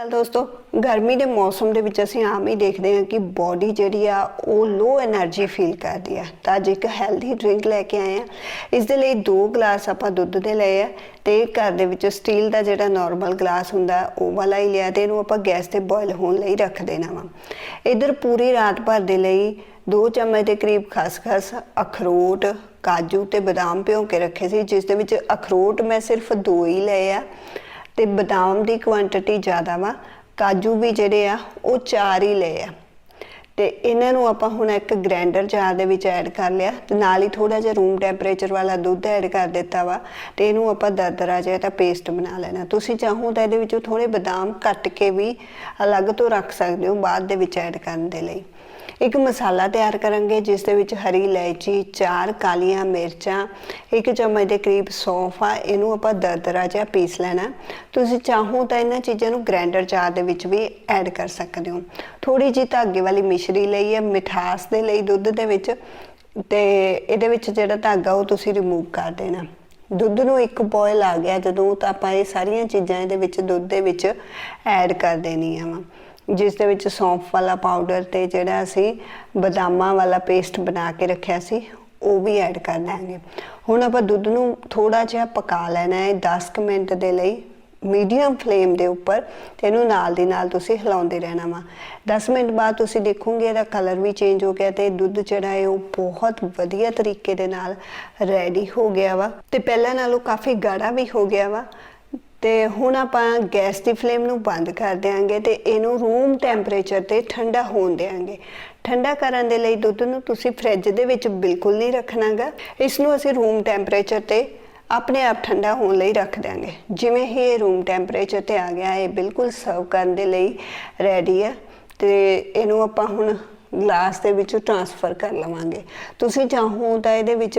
ਚਲ ਦੋਸਤੋ, ਗਰਮੀ ਦੇ ਮੌਸਮ ਦੇ ਵਿੱਚ ਅਸੀਂ ਆਮ ਹੀ ਦੇਖਦੇ ਹਾਂ ਕਿ ਬੋਡੀ ਜਿਹੜੀ ਆ, ਉਹ ਲੋ એનર્ਜੀ ਫੀਲ ਕਰਦੀ ਆ। ਤਾਂ ਜੇ ਇੱਕ ਹੈਲਦੀ ਡਰਿੰਕ ਲੈ ਕੇ ਆਏ ਆ ਇਸ ਦੇ ਲਈ ਦੋ ਗਲਾਸ ਆਪਾਂ ਦੁੱਧ ਦੇ ਲਏ ਆ ਤੇ ਘਰ ਦੇ ਵਿੱਚ ਸਟੀਲ ਦਾ ਜਿਹੜਾ ਨਾਰਮਲ ਗਲਾਸ ਹੁੰਦਾ, ਉਹ ਵਾਲਾ ਹੀ ਲਿਆ ਤੇ ਇਹਨੂੰ ਆਪਾਂ ਗੈਸ ਤੇ ਬੋਇਲ ਹੋਣ ਲਈ ਰੱਖ ਦੇਣਾ ਵਾ। ਇਧਰ ਪੂਰੀ ਰਾਤ ਭਰ ਦੇ ਲਈ ਦੋ ਚਮਚ ਦੇ ਕਰੀਬ ਖਸਖਸ, ਅਖਰੋਟ, ਕਾਜੂ ਤੇ ਬਦਾਮ ਭਿਓ ਕੇ ਰੱਖੇ ਸੀ, ਜਿਸ ਦੇ ਵਿੱਚ ਅਖਰੋਟ ਮੈਂ ਸਿਰਫ ਦੋ ਹੀ ਲਏ ਆ। ਤੇ ਬਦਾਮ ਦੀ ਕੁਆਂਟੀਟੀ ਜ਼ਿਆਦਾ ਵਾ, ਕਾਜੂ ਵੀ ਜਿਹੜੇ ਆ, ਉਹ ਚਾਰ ਹੀ ਲਏ ਆ। ਤੇ ਇਹਨਾਂ ਨੂੰ ਆਪਾਂ ਹੁਣ ਇੱਕ ਗ੍ਰਾਈਂਡਰ ਜਾਰ ਦੇ ਵਿੱਚ ਐਡ ਕਰ ਲਿਆ, ਤੇ ਨਾਲ ਹੀ ਥੋੜਾ ਜਿਹਾ ਰੂਮ ਟੈਂਪਰੇਚਰ ਵਾਲਾ ਦੁੱਧ ਐਡ ਕਰ ਦਿੱਤਾ ਵਾ, ਤੇ ਇਹਨੂੰ ਆਪਾਂ ਦਰਦਰਾ ਜਿਹਾ ਤਾਂ ਪੇਸਟ ਬਣਾ ਲੈਣਾ। ਤੁਸੀਂ ਚਾਹੋ ਤਾਂ ਇਹਦੇ ਵਿੱਚੋਂ ਥੋੜੇ ਬਦਾਮ ਕੱਟ ਕੇ ਵੀ ਅਲੱਗ ਤੋਂ ਰੱਖ ਸਕਦੇ ਹੋ, ਬਾਅਦ ਦੇ ਵਿੱਚ ਐਡ ਕਰਨ ਦੇ ਲਈ। ਇੱਕ ਮਸਾਲਾ ਤਿਆਰ ਕਰਾਂਗੇ, ਜਿਸ ਦੇ ਵਿੱਚ ਹਰੀ ਇਲਾਇਚੀ, ਚਾਰ ਕਾਲੀਆਂ ਮਿਰਚਾਂ, ਇੱਕ ਚਮਚ ਦੇ ਕਰੀਬ ਸੌਂਫ ਆ, ਇਹਨੂੰ ਆਪਾਂ ਦਰਦਰਾ ਜਿਹਾ ਪੀਸ ਲੈਣਾ। ਤੁਸੀਂ ਚਾਹੋ ਤਾਂ ਇਹਨਾਂ ਚੀਜ਼ਾਂ ਨੂੰ ਗ੍ਰਾਈਂਡਰ ਜਾਰ ਦੇ ਵਿੱਚ ਵੀ ਐਡ ਕਰ ਸਕਦੇ ਹੋ। ਥੋੜੀ ਜਿਹੀ ਧਾਗੇ ਵਾਲੀ ਮਿਸ਼ਰੀ ਲਈ ਹੈ ਮਿਠਾਸ ਦੇ ਲਈ ਦੁੱਧ ਦੇ ਵਿੱਚ, ਤੇ ਇਹਦੇ ਵਿੱਚ ਜਿਹੜਾ ਧਾਗਾ ਉਹ ਤੁਸੀਂ ਰਿਮੂਵ ਕਰ ਦੇਣਾ। ਦੁੱਧ ਨੂੰ ਇੱਕ ਬੋਇਲ ਆ ਗਿਆ, ਜਦੋਂ ਤਾਂ ਆਪਾਂ ਇਹ ਸਾਰੀਆਂ ਚੀਜ਼ਾਂ ਇਹਦੇ ਵਿੱਚ ਦੁੱਧ ਦੇ ਵਿੱਚ ਐਡ ਕਰ ਦੇਣੀਆਂ ਵਾ। ਜਿਸ ਦੇ ਵਿੱਚ ਸੌਂਫ ਵਾਲਾ ਪਾਊਡਰ ਤੇ ਜਿਹੜਾ ਅਸੀਂ ਬਦਾਮਾਂ ਵਾਲਾ ਪੇਸਟ ਬਣਾ ਕੇ ਰੱਖਿਆ ਸੀ, ਉਹ ਵੀ ਐਡ ਕਰ ਲਾਂਗੇ ਹੁਣ ਆਪਾਂ ਦੁੱਧ ਨੂੰ ਥੋੜਾ ਜਿਹਾ ਪਕਾ ਲੈਣਾ ਹੈ 10 ਕੁ ਮਿੰਟ ਦੇ ਲਈ ਮੀਡੀਅਮ ਫਲੇਮ ਦੇ ਉੱਪਰ, ਤੇ ਇਹਨੂੰ ਨਾਲ ਦੀ ਨਾਲ ਤੁਸੀਂ ਹਿਲਾਉਂਦੇ ਰਹਿਣਾ ਵਾ। 10 ਮਿੰਟ ਬਾਅਦ ਤੁਸੀਂ ਦੇਖੋਗੇ ਇਹਦਾ ਕਲਰ ਵੀ ਚੇਂਜ ਹੋ ਗਿਆ ਤੇ ਦੁੱਧ ਜਿਹੜਾ ਹੈ ਉਹ ਬਹੁਤ ਵਧੀਆ ਤਰੀਕੇ ਦੇ ਨਾਲ ਰੈਡੀ ਹੋ ਗਿਆ ਵਾ। ਤੇ ਪਹਿਲਾਂ ਨਾਲੋਂ ਕਾਫੀ ਗਾੜਾ ਵੀ ਹੋ ਗਿਆ ਵਾ। ਤੇ ਹੁਣ ਆਪਾਂ ਗੈਸ ਦੀ ਫਲੇਮ ਨੂੰ ਬੰਦ ਕਰ ਦਿਆਂਗੇ ਤੇ ਇਹਨੂੰ ਰੂਮ ਟੈਂਪਰੇਚਰ ਤੇ ਠੰਡਾ ਹੋਣ ਦਿਆਂਗੇ। ਠੰਡਾ ਕਰਨ ਦੇ ਲਈ ਦੁੱਧ ਨੂੰ ਤੁਸੀਂ ਫ੍ਰਿਜ ਦੇ ਵਿੱਚ ਬਿਲਕੁਲ ਨਹੀਂ ਰੱਖਣਾਗਾ। ਇਸ ਨੂੰ ਅਸੀਂ ਰੂਮ ਟੈਂਪਰੇਚਰ ਤੇ ਆਪਣੇ ਆਪ ਠੰਡਾ ਹੋਣ ਲਈ ਰੱਖ ਦਿਆਂਗੇ। ਜਿਵੇਂ ਹੀ ਇਹ ਰੂਮ ਟੈਂਪਰੇਚਰ ਤੇ ਆ ਗਿਆ, ਇਹ ਬਿਲਕੁਲ ਸਰਵ ਕਰਨ ਦੇ ਲਈ ਰੈਡੀ ਹੈ ਤੇ ਇਹਨੂੰ ਆਪਾਂ ਹੁਣ ਗਲਾਸ ਦੇ ਵਿੱਚ ਟ੍ਰਾਂਸਫਰ ਕਰ ਲਵਾਂਗੇ। ਤੁਸੀਂ ਚਾਹੋ ਤਾਂ ਇਹਦੇ ਵਿੱਚ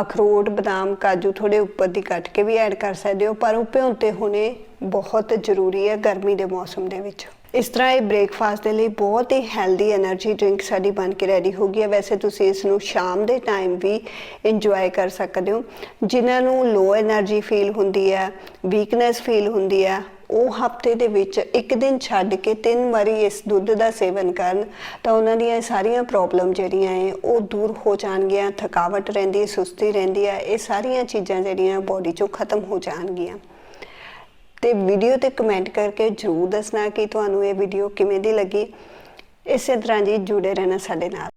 ਅਖਰੋਟ, ਬਦਾਮ, ਕਾਜੂ ਥੋੜੇ ਉੱਪਰ ਦੀ ਕੱਟ ਕੇ ਵੀ ਐਡ ਕਰ ਸਕਦੇ ਹੋ, ਪਰ ਉਹ ਭਿਉਂਤੇ ਹੋਣੇ ਬਹੁਤ ਜ਼ਰੂਰੀ ਹੈ ਗਰਮੀ ਦੇ ਮੌਸਮ ਦੇ ਵਿੱਚ। ਇਸ ਤਰ੍ਹਾਂ ਇਹ ਬ੍ਰੇਕਫਾਸਟ ਦੇ ਲਈ ਬਹੁਤ ਹੀ ਹੈਲਦੀ એનર્ਜੀ ਡਰਿੰਕ ਸਾਡੀ ਬਣ ਕੇ ਰੈਡੀ ਹੋ ਗਈ ਹੈ। ਵੈਸੇ ਤੁਸੀਂ ਇਸ ਨੂੰ ਸ਼ਾਮ ਦੇ ਟਾਈਮ ਵੀ ਇੰਜੋਏ ਕਰ ਸਕਦੇ ਹੋ। ਜਿਨ੍ਹਾਂ ਨੂੰ ਲੋ એનર્ਜੀ ਫੀਲ ਹੁੰਦੀ ਹੈ ਵੀਕਨੈਸ ਫੀਲ ਹੁੰਦੀ ਹੈ ਉਹ ਹਫ਼ਤੇ ਦੇ ਵਿੱਚ ਇੱਕ ਦਿਨ ਛੱਡ ਕੇ ਤਿੰਨ ਵਾਰੀ ਇਸ ਦੁੱਧ ਦਾ ਸੇਵਨ ਕਰਨ, ਤਾਂ ਉਹਨਾਂ ਦੀਆਂ ਸਾਰੀਆਂ ਪ੍ਰੋਬਲਮ ਜਿਹੜੀਆਂ ਹੈ ਉਹ ਦੂਰ ਹੋ ਜਾਣਗੀਆਂ, ਥਕਾਵਟ ਰਹਿੰਦੀ, ਸੁਸਤੀ ਰਹਿੰਦੀ ਹੈ ਇਹ ਸਾਰੀਆਂ ਚੀਜ਼ਾਂ ਜਿਹੜੀਆਂ ਬੋਡੀ ਚੋਂ ਖਤਮ ਹੋ ਜਾਣਗੀਆਂ। ਤੇ ਵੀਡੀਓ ਤੇ ਕਮੈਂਟ ਕਰਕੇ ਜਰੂਰ ਦੱਸਣਾ ਕਿ ਤੁਹਾਨੂੰ ਇਹ ਵੀਡੀਓ ਕਿਵੇਂ ਦੀ ਲੱਗੀ। ਇਸੇ ਤਰ੍ਹਾਂ ਜੀ ਜੁੜੇ ਰਹਿਣਾ ਸਾਡੇ ਨਾਲ।